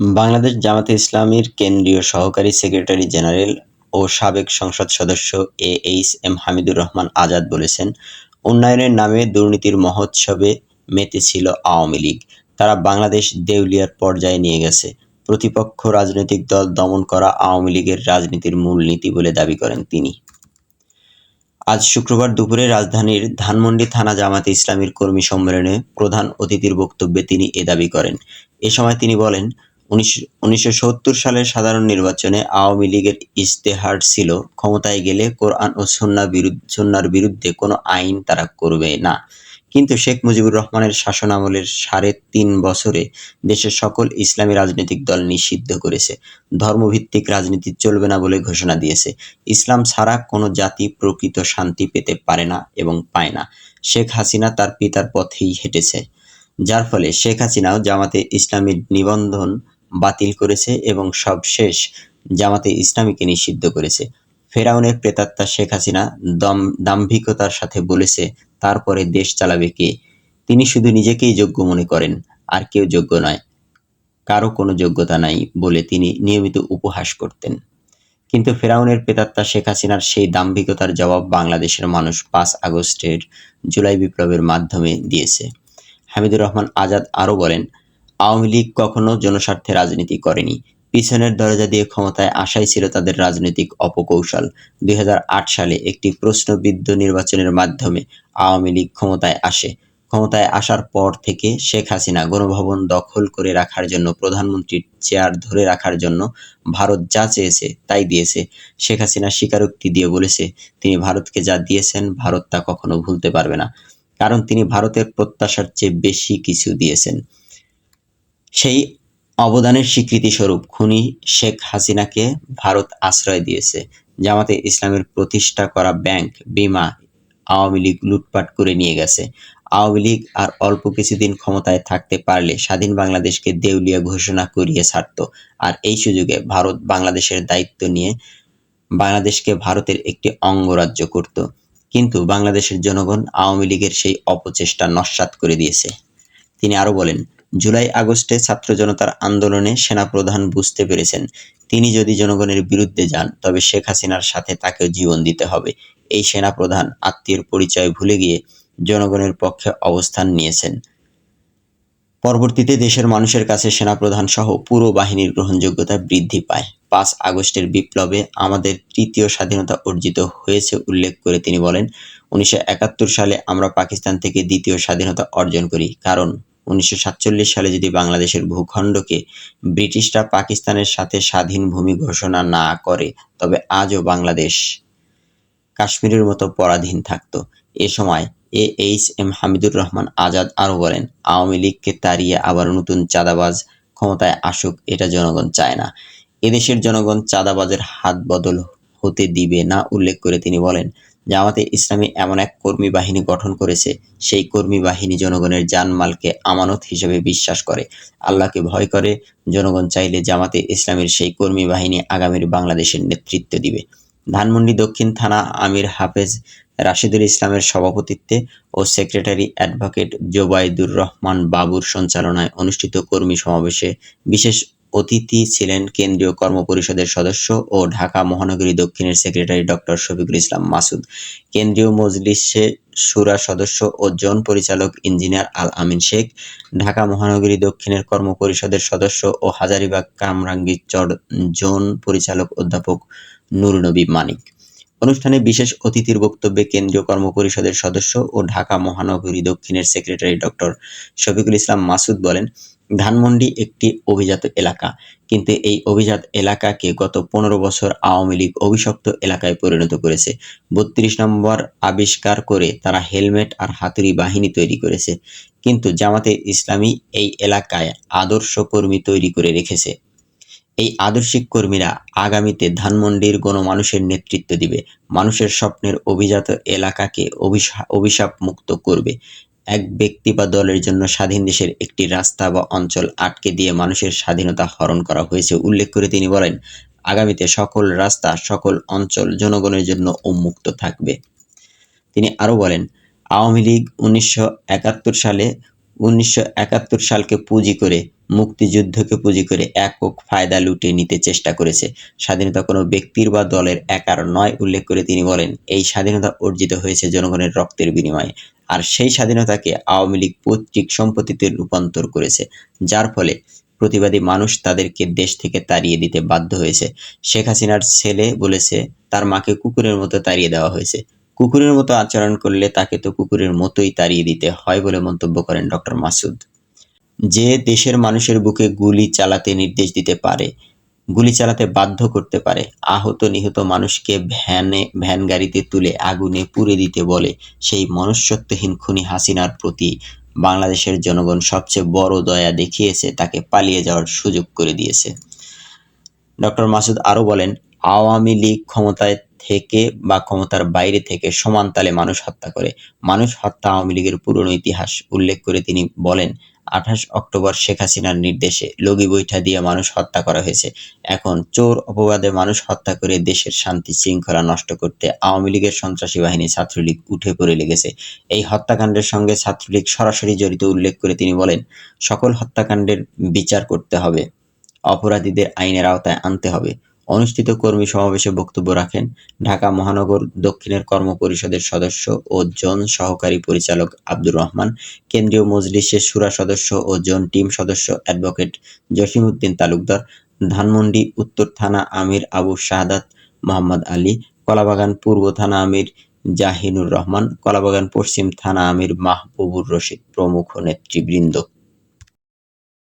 বাংলাদেশ জামাতে ইসলামীর কেন্দ্রীয় সহকারী সেক্রেটারি জেনারেল ও সাবেক সংসদ সদস্য A H M Hamidur Rahman Azad বলেছেন, উন্নয়নের নামে দুর্নীতির মহোৎসবে মেতেছিল আওয়ামী লীগ। তারা বাংলাদেশ দেউলিয়ার পর্যায়ে নিয়ে গেছে। প্রতিপক্ষ রাজনৈতিক দল দমন করা আওয়ামী লীগের রাজনীতির মূলনীতি বলে দাবি করেন তিনি। আজ শুক্রবার দুপুরে রাজধানীর ধানমন্ডি থানা জামাতে ইসলামীর কর্মী সম্মেলনে প্রধান অতিথির বক্তব্যে তিনি এ দাবি করেন। এ সময় তিনি বলেন উনিশশো সালের সাধারণ নির্বাচনে আওয়ামী লীগের ইশতেহার ছিল, ক্ষমতায় গেলে কোরআন ও সন্ন্যার বিরুদ্ধে কোনো আইন তারা করবে না। কিন্তু শেখ মুজিবুর রহমানের শাসনামলের সাড়ে তিন বছরে দেশের সকল ইসলামী রাজনৈতিক দল নিষিদ্ধ করেছে। ধর্মভিত্তিক রাজনীতি চলবে না বলে ঘোষণা দিয়েছে। ইসলাম ছাড়া কোনো জাতি প্রকৃত শান্তি পেতে পারে না এবং পায় না। শেখ হাসিনা তার পিতার পথেই হেঁটেছে। যার ফলে শেখ হাসিনাও জামাতে ইসলামীর নিবন্ধন বাতিল করেছে এবং সবশেষ জামাতে ইসলামীকে নিষিদ্ধ করেছে। ফেরাউনের প্রেতাত্মা শেখ হাসিনা দম, দাম্ভিকতার সাথে বলেছে, তারপরে দেশ চালাবে কে? তিনি শুধু নিজেকেই যোগ্য মনে করেন, আর কেউ যোগ্য নয়। কারও কোনো যোগ্যতা নাই বলে তিনি নিয়মিত উপহাস করতেন। কিন্তু ফেরাউনের প্রেতাত্মা শেখ হাসিনার সেই দাম্ভিকতার জবাব বাংলাদেশের মানুষ পাঁচ আগস্টের জুলাই বিপ্লবের মাধ্যমে দিয়েছে। হামিদুর রহমান আজাদ আরও বলেন আওয়ামী লীগ কখনো জনস্বার্থে রাজনীতি করেনি। পিছনের দরজা দিয়ে ক্ষমতায় আসাই ছিল তাদের রাজনৈতিক অপকৌশল। দুই সালে একটি প্রশ্নবিদ্ধ নির্বাচনের মাধ্যমে আওয়ামী লীগ ক্ষমতায় আসে। ক্ষমতায় আসার পর থেকে শেখ হাসিনা গণভবন দখল করে রাখার জন্য, প্রধানমন্ত্রীর চেয়ার ধরে রাখার জন্য ভারত যা চেয়েছে তাই দিয়েছে। শেখ হাসিনা স্বীকারোক্তি দিয়ে বলেছে, তিনি ভারতকে যা দিয়েছেন, ভারত তা কখনো ভুলতে পারবে না। কারণ তিনি ভারতের প্রত্যাশার চেয়ে বেশি কিছু দিয়েছেন। সেই অবদানের স্বীকৃতি স্বরূপ খুনি শেখ হাসিনাকে ভারত আশ্রয় দিয়েছে। জামাতে ইসলামের প্রতিষ্ঠা করা ব্যাংক বিমা আওয়ামী লীগ লুটপাট করে নিয়ে গেছে। আওয়ামী লীগ আর অল্প কিছুদিন ক্ষমতায় থাকতে পারলে স্বাধীন বাংলাদেশকে দেউলিয়া ঘোষণা করিয়ে ছাড়ত। আর এই সুযোগে ভারত বাংলাদেশের দায়িত্ব নিয়ে বাংলাদেশকে ভারতের একটি অঙ্গরাজ্য করত। কিন্তু বাংলাদেশের জনগণ আওয়ামী লীগের সেই অপচেষ্টা নস্বাত করে দিয়েছে। তিনি আরও বলেন জুলাই আগস্টে ছাত্র জনতার আন্দোলনে সেনাপ্রধান বুঝতে পেরেছেন, তিনি যদি জনগণের বিরুদ্ধে যান, তবে শেখ হাসিনার সাথে তাকেও জীবন দিতে হবে। এই সেনাপ্রধান আত্মীয়র পরিচয় ভুলে গিয়ে জনগণের পক্ষে অবস্থান নিয়েছেন। পরবর্তীতে দেশের মানুষের কাছে সেনাপ্রধান সহ পুরো বাহিনীর গ্রহণযোগ্যতা বৃদ্ধি পায়। পাঁচ আগস্টের বিপ্লবে আমাদের তৃতীয় স্বাধীনতা অর্জিত হয়েছে উল্লেখ করে তিনি বলেন, উনিশশো একাত্তর সালে আমরা পাকিস্তান থেকে দ্বিতীয় স্বাধীনতা অর্জন করি, কারণ উনিশশো সাতচল্লিশ সালে যদি বাংলাদেশের ভূখণ্ডকে ব্রিটিশরা পাকিস্তানের সাথে স্বাধীন ভূমি ঘোষণা না করে, তবে আজও বাংলাদেশ কাশ্মীরের মতো পরাধীন থাকত। এ সময় A H M Hamidur Rahman Azad আরও বলেন, আওয়ামী লীগকে তাড়িয়ে আবার নতুন চাঁদাবাজ ক্ষমতায় আসুক, এটা জনগণ চায় না। এদেশের জনগণ চাঁদাবাজের হাত বদল হতে দিবে না, উল্লেখ করে তিনি বলেন। জামাতে ইসলামী এমন এক কর্মী বাহিনী গঠন করেছে, সেই কর্মী বাহিনী জনগণের জানমালকে আমানত হিসেবে বিশ্বাস করে। আল্লাহকে ভয় করে, জনগণ চাইলে জামাতে ইসলামের সেই কর্মী বাহিনী আগামীর বাংলাদেশের নেতৃত্ব দিবে। ধানমন্ডি দক্ষিণ থানা আমির হাফেজ রাশিদুল ইসলামের সভাপতিত্বে ও সেক্রেটারি অ্যাডভোকেট জোবাইদুর রহমান বাবুর সঞ্চালনায় অনুষ্ঠিত কর্মী সমাবেশে বিশেষ অতিথি ছিলেন কেন্দ্রীয় কর্মপরিষদের সদস্য ও ঢাকা মহানগরী দক্ষিণের সেক্রেটারি ডক্টর শফিকুল ইসলাম মাসুদ। কেন্দ্রীয় মজলিসে সুরা সদস্য ও জোন পরিচালক ইঞ্জিনিয়ার আল আমিন শেখ, ঢাকা মহানগরী দক্ষিণের কর্মপরিষদের সদস্য ও হাজারিবাগ কামরাঙ্গীরচর জোন পরিচালক অধ্যাপক নুরনবী মানিক। অনুষ্ঠানে বিশেষ অতিথির বক্তব্যে কেন্দ্রীয় কর্মপরিষদের সদস্য ও ঢাকা মহানগরী দক্ষিণের সেক্রেটারি ডক্টর শফিকুল ইসলাম মাসুদ বলেন ধানমন্ডি একটি অভিজাত এলাকা। কিন্তু এই অভিজাত এলাকাকে গত পনেরো বছর আওয়ামী লীগ অভিশপ্ত এলাকায় পরিণত করেছে। বত্রিশ নম্বর আবিষ্কার করে তারা হেলমেট আর হাতুড়ি বাহিনী তৈরি করেছে। কিন্তু জামাতে ইসলামী এই এলাকায় আদর্শ কর্মী তৈরি করে রেখেছে। এই আদর্শিক কর্মীরা আগামীতে ধানমন্ডির গণমানুষের নেতৃত্ব দিবে। মানুষের স্বপ্নের অভিজাত এলাকাকে অভিশাপ মুক্ত করবে। এক ব্যক্তি বা দলের জন্য স্বাধীন দেশের একটি রাস্তা বা অঞ্চল আটকে দিয়ে মানুষের স্বাধীনতা হরণ করা হয়েছে, উল্লেখ করে তিনি বলেন। আগামীতে সকল রাস্তা, সকল অঞ্চল জনগণের জন্য উন্মুক্ত থাকবে। তিনি আরও বলেন, আওয়ামী লীগ উনিশশো একাত্তর সালে উনিশশো একাত্তর সালকে পুঁজি করে, মুক্তিযুদ্ধকে পুঁজি করে একক ফায়দা লুটে নিতে চেষ্টা করেছে। স্বাধীনতা কোনো ব্যক্তির বা দলের একার নয় উল্লেখ করে তিনি বলেন, এই স্বাধীনতা অর্জিত হয়েছে জনগণের রক্তের বিনিময়ে। আর সেই স্বাধীনতাকে আওয়ামী লীগ পৈতৃক সম্পত্তিতে রূপান্তর করেছে, যার ফলে প্রতিবাদী মানুষ তাদেরকে দেশ থেকে তাড়িয়ে দিতে বাধ্য হয়েছে। শেখ হাসিনার ছেলে বলেছে, তার মাকে কুকুরের মতো তাড়িয়ে দেওয়া হয়েছে। কুকুরের মতো আচরণ করলে তাকে তো কুকুরের মতোই তাড়িয়ে দিতে হয় বলে মন্তব্য করেন ডক্টর মাসুদ। যে দেশের মানুষের বুকে গুলি চালাতে নির্দেশ দিতে পারে, গুলি চালাতে বাধ্য করতে পারে, আহত নিহত মানুষকে ভ্যানে, ভ্যান গাড়িতে তুলে আগুনে পুড়ে দিতে বলে সেই মনুষ্যত্বহীন খুনি হাসিনার প্রতি বাংলাদেশের জনগণ সবচেয়ে বড় দয়া দেখিয়েছে, তাকে পালিয়ে যাওয়ার সুযোগ করে দিয়েছে। ডক্টর মাসুদ আরও বলেন, আওয়ামী লীগ ক্ষমতায় থেকে বা ক্ষমতার বাইরে থেকে সমান তালে মানুষ হত্যা করে। মানুষ হত্যা আওয়ামী লীগের পুরনো ইতিহাস উল্লেখ করে তিনি বলেন, আঠাশ অক্টোবর শেখ হাসিনার নির্দেশে লগি বৈঠা দিয়ে মানুষ হত্যা করা হয়েছে। এখন চোর অপবাদে মানুষ হত্যা করে দেশের শান্তি শৃঙ্খলা নষ্ট করতে আওয়ামী লীগের সন্ত্রাসী বাহিনী ছাত্রলীগ উঠে পড়ে লেগেছে। এই হত্যাকাণ্ডের সঙ্গে ছাত্রলীগ সরাসরি জড়িত উল্লেখ করে তিনি বলেন, সকল হত্যাকাণ্ডের বিচার করতে হবে, অপরাধীদের আইনের আওতায় আনতে হবে। অনুষ্ঠিত কর্মী সমাবেশে বক্তব্য রাখেন ঢাকা মহানগর দক্ষিণের কর্ম পরিষদের সদস্য ও জন সহকারী পরিচালক আব্দুর রহমান, কেন্দ্রীয় মজলিসের সুরা সদস্য ও জন টিম সদস্য অ্যাডভোকেট জসিমউদ্দিন তালুকদার, ধানমন্ডি উত্তর থানা আমির আবু শাহাদাত মোহাম্মদ আলী, কলাবাগান পূর্ব থানা আমির জাহিনুর রহমান, কলাবাগান পশ্চিম থানা আমির মাহবুবুর রশিদ প্রমুখ নেতৃবৃন্দ।